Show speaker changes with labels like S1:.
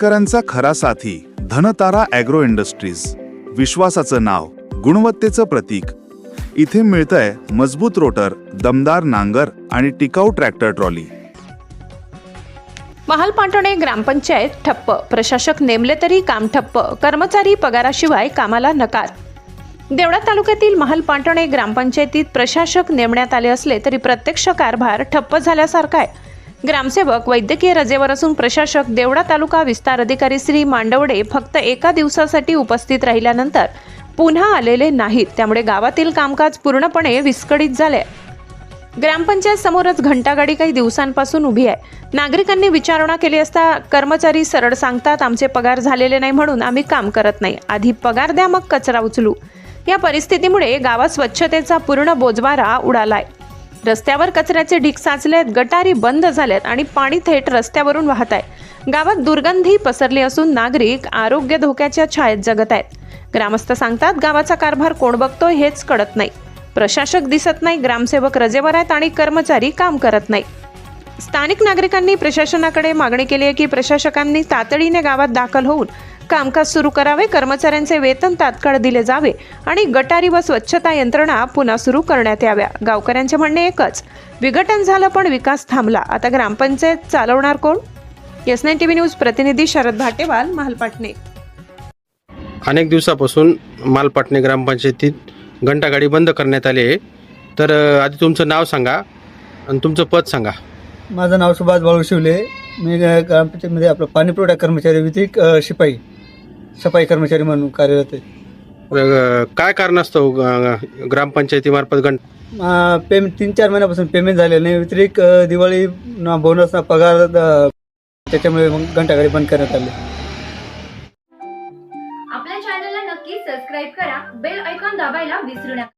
S1: शेतकऱ्यांचा खरा साथी धनतारा ॲग्रो इंडस्ट्रीज. विश्वासाचं नाव गुणवत्तेचं प्रतीक. इथे मिळतंय मजबूत रोटर दमदार नांगर आणि टिकाऊ ट्रॅक्टर ट्रॉली.
S2: महालपाटणे ग्रामपंचायत ठप्प. प्रशासक नेमले तरी काम ठप्प. कर्मचारी पगाराशिवाय कामाला नकार. देवळा तालुक्यातील महालपाटणे ग्रामपंचायतीत प्रशासक नेमण्यात आले असले तरी प्रत्यक्ष कारभार ठप्प झाल्यासारखा आहे. ग्रामसेवक वैद्यकीय रजेवर असून प्रशासक देवडा तालुका विस्तार अधिकारी श्री मांडवडे फक्त एका दिवसासाठी उपस्थित राहिल्यानंतर पुन्हा आलेले नाहीत. त्यामुळे गावातील कामकाज पूर्णपणे विस्कळीत झाले ग्रामपंचायत समोरच घंटागाडी काही दिवसांपासून उभी आहे. नागरिकांनी विचारणा केली असता कर्मचारी सरळ सांगतात आमचे पगार झालेले नाही म्हणून आम्ही काम करत नाही. आधी पगार द्या मग कचरा उचलू. या परिस्थितीमुळे गावात स्वच्छतेचा पूर्ण बोजवारा उडालाय. रस्त्यावर कचऱ्याचे ढीक साचलेत गटारी बंद झाल्यात आणि पाणी थेट रस्त्यावरून वाहत आहे. गावात दुर्गंधी पसरली असून नागरिक आरोग्य धोक्याच्या छायेत जगत आहेत. ग्रामस्थ सांगतात गावाचा कारभार कोण बघतोय हेच कळत नाही. प्रशासक दिसत नाही ग्रामसेवक रजेवर आहेत आणि कर्मचारी काम करत नाही. स्थानिक नागरिकांनी प्रशासनाकडे मागणी केली आहे की प्रशासकांनी तातडीने गावात दाखल होऊन कामकाज सुरू करावे कर्मचाऱ्यांचे वेतन तात्काळ दिले जावे आणि गटारी व स्वच्छता यंत्रणा पुन्हा सुरू करण्यात याव्या. गावकऱ्यांचे म्हणणे एकच विघटन झालं पण विकास थांबला. आता ग्रामपंचायत चालवणार कोण? S nine T V news प्रतिनिधी शरद भाटेवाल महालपाटणे
S3: अनेक दिवसापासून मालपाटणे ग्रामपंचायतीत घंटागाडी बंद करण्यात आली आहे. तर आधी तुमचं नाव सांगा आणि तुमचं पद सांगा.
S4: माझं नाव सुभाष बाळू शिवले. मी ग्रामपंचायतमध्ये आपलं पाणी पुरवठा कर्मचारी अ, शिपाई. सफाई कर्मचारी म्हणून कार्यरत आहे.
S3: अ, काय कारण असतं अ, ग्रामपंचायतीमार्फत घंट
S4: पेमेंट तीन चार महिन्यापासून पेमेंट झालेलं नाही. व्यतिरिक्त अ, दिवाळी ना बोनस ना पगार अ, त्याच्यामुळे मग घंटागाडी बंद करण्यात आली.
S5: आपल्या चॅनलला नक्की सबस्क्राईब करा. बेल ऐकॉन दाबायला विसरू नका.